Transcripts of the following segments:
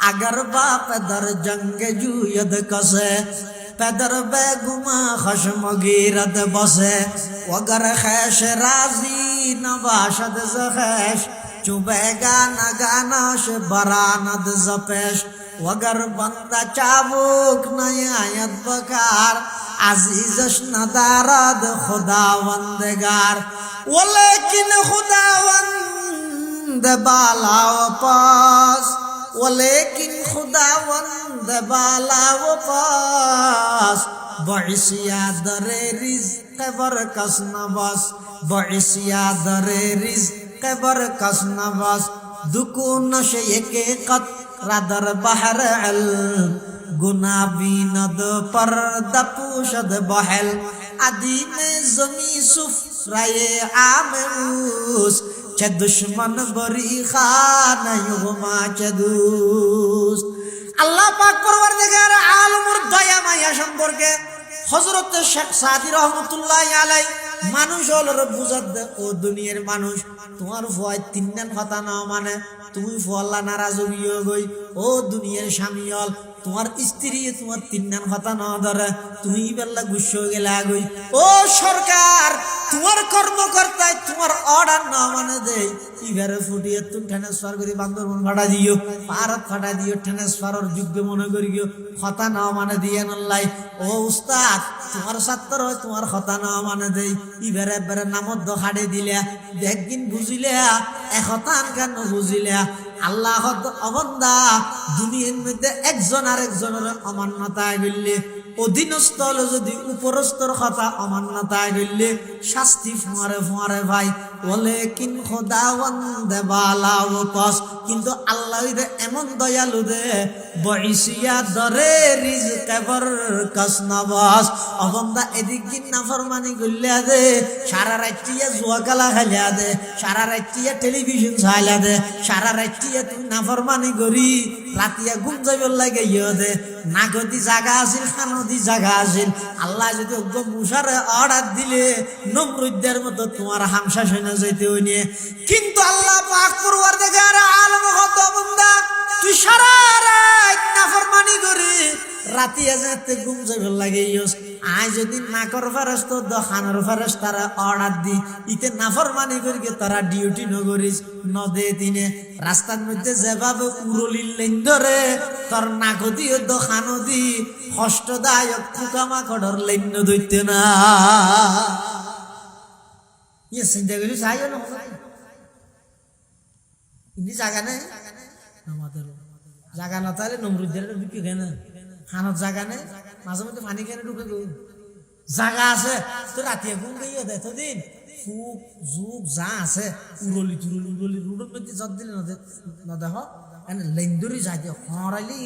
اگر با پدر جنگ جوید کسه پدر بگما خشم گیرد بسه وگر خیش رازی نباشد زخیش چوبेगा نگاناش براند زپیش وگر بنده چابوک نیاید بکار عزیزش ندارد خداوندگار ولیکن خداوند بالا و پاس ولكن خداوند بالا و پاس بعشیا در رزق برکس نواس بعشیا در رزق برکس نواس دکو نشه کے قط ردر بحر علم گنا بیند پر دپوشد بحل عدیم زمی سفرائے عاموس হযরত শেখ সাদি রহমাতুল্লাহ আলাই মানুষ দে ও দুনিয়ার মানুষ। তোমার ভয় তিনজন কথা না মানে তুমি ফল্লা নারাজ গই ও দুনিয়ার স্বামী হল, তোমার স্ত্রী তোমার তিনজন কথা না ধরে। তুমি বেলা গুস্স গেলে আগই ও সরকার, তোমার কর্মকর্তায় তোমার দেই ইভারে ফুটিয়ে তুমি ট্রান্সফার মনে মানে নামত এখতান কেন বুঝিলে? আল্লাহ অবন্দা, দুনিয়ার মধ্যে একজন আর একজনের অমান্যতায় গেলে অধীনস্থ যদি উপরস্থর কথা অমান্যতায় গেলে শাস্তি ফুয়ারে ফুয়ারে ভাই বলে কিন খোদা বন্দে বালা ওপস কিন্তু আল্লাহ দে এমন দয়ালু দে বইসিয়া দরে রিজ কেবর কসনবাস অবন্দা এদিক দিন নাফরমানি গল্লিয়া দে, সারা রাত্রিয়া জুয়া কালা খেলিয়া দে, সারা রাত্রিয়া টেলিভিশন চাইলা দে, সারা রাত্রিয়া তুই নাফরমানি করি, রাতিয়া ঘুম যাইবার লাগে ইয়ে দে। নাগদি জাগা আছিল খানদি জাগা আছিল। আল্লাহ যদি মুসারে অর্ডার দিলে, নমরুদ্দের মতো তোমার হামসা শুনে যাইতে হইনি কিন্তু আল্লাহ পাক আলম তুই সারা রাত নাফরমানি করি রাতি ঘুম লাগে ইয়স। যদি অর্ডার দি, ইতে নাফরমানি করি তারা ডিউটি নগরিস নদে দিনে। রাস্তার মধ্যে যেভাবে উরলির লেন ধরে, তোর নাকদি ও দখানো দি, কষ্টদায়ক পোকামাকড়র লেন ধরতে না। ইয়ে চিন্তা করি চাইও না ইনি আমাদের জায়গা না তাহলে নমরুদ্দের বিক্রি কেন খানত জায়গা নেই মাঝে মধ্যে পানি কেন ঢুকে গো জায়গা আছে তো রাতে ঘুম গিয়ে দেয় আছে উরলি তুরলি উরলি রুডের মধ্যে জত দিলে না দেখ এনে লেন্দুরি যাই দিয়ে হরাইলি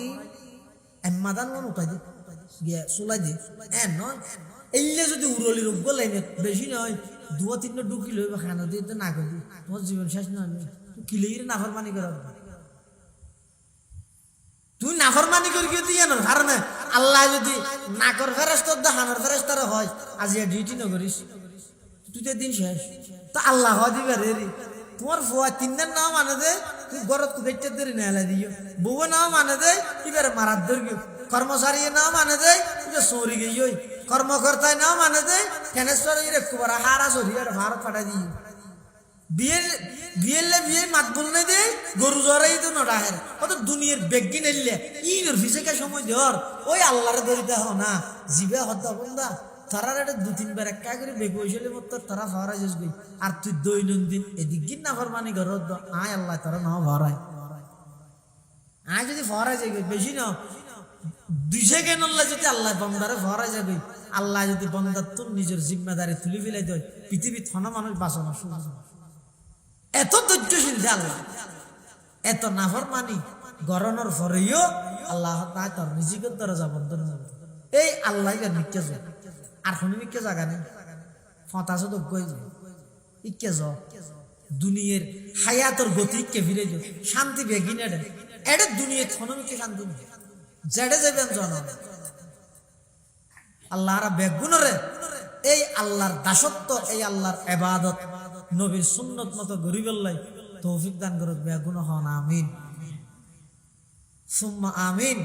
এম্মাদান মন উঠাই দি গিয়ে চুলাই দি এ নয় এলে যদি উরলি রোগ লাইনে বেশি নয় দু তিনটা ঢুকি লইবে খানা দিয়ে তো না করবি তোমার জীবন শেষ নয় কিলেই নাফর মানি করা? তুই নাফরমানি করি কি তুই জানো কারণে আল্লাহ যদি নাকর ফেরেস্তার দেখানোর ফেরেস্তার হয়। আজি ডিউটি নকরিস তুই তো দিন শেষ। তো আল্লাহ হয় দিবে রে রে। তোমার ফুয়া তিন দিন নাও মানে দে তুই গরত কুবেটে ধরে নেলা দিও। বউ নাও মানে দে এবারে মারার ধরিও কর্মচারী নাও মানে দে তুই সৌরি গিয়ে কর্মকর্তায় নাও মানে দে ফেনেশ্বর একটু বড়, হারা সরি আর ভারত ফাটা দিও বিয়ের বিয়েলে বিয়ে মাত বলনে দে গরু জরাই তো নডাহের কত দুনিয়ার বেগি নেলে সময় ধর ওই আল্লাহরে হও না, জিবে হত্যা বন্ধা তারার একটা দু তিনবার একা করে বেগ হয়েছিল মতো তারা ভরা যাস গই। আর তুই দৈনন্দিন এদিক গিন না ফরমানি ঘর আয় আল্লাহ, তারা না ভরায় আয় যদি ভরা যাবে বেশি না দুই সেকেন্ড আল্লাহ যদি আল্লাহ বন্দারে ভরা যাবে, আল্লাহ যদি বন্দার তোর নিজের জিম্মাদারি তুলে ফেলাই দেয়, পৃথিবীর থনা মানুষ বাঁচানো শুনে এত ধৈর্যশীল যে আল্লাহ। এত নাফর মানি গরনের পরেও আল্লাহ তোর নিজেকে দরজা বন্ধ না এই আল্লাহ নিকে যা আর শুনি নিকে জাগা নেই। ফতা শুধু গই যা ইকে য দুনিয়ার হায়াতর গতি ইকে ফিরে যা শান্তি বেগিন এডে। দুনিয়ার থনমিকে শান্তি নেই। জেডে যাবেন জন আর বেগুনরে এই আল্লাহর দাসত্ব, এই আল্লাহর এবাদত নবীর সুন্নত মতো গরিবেল্লাই তৌফিক দান করত বেগুন হন, আমিন। সুম্মা আমিন।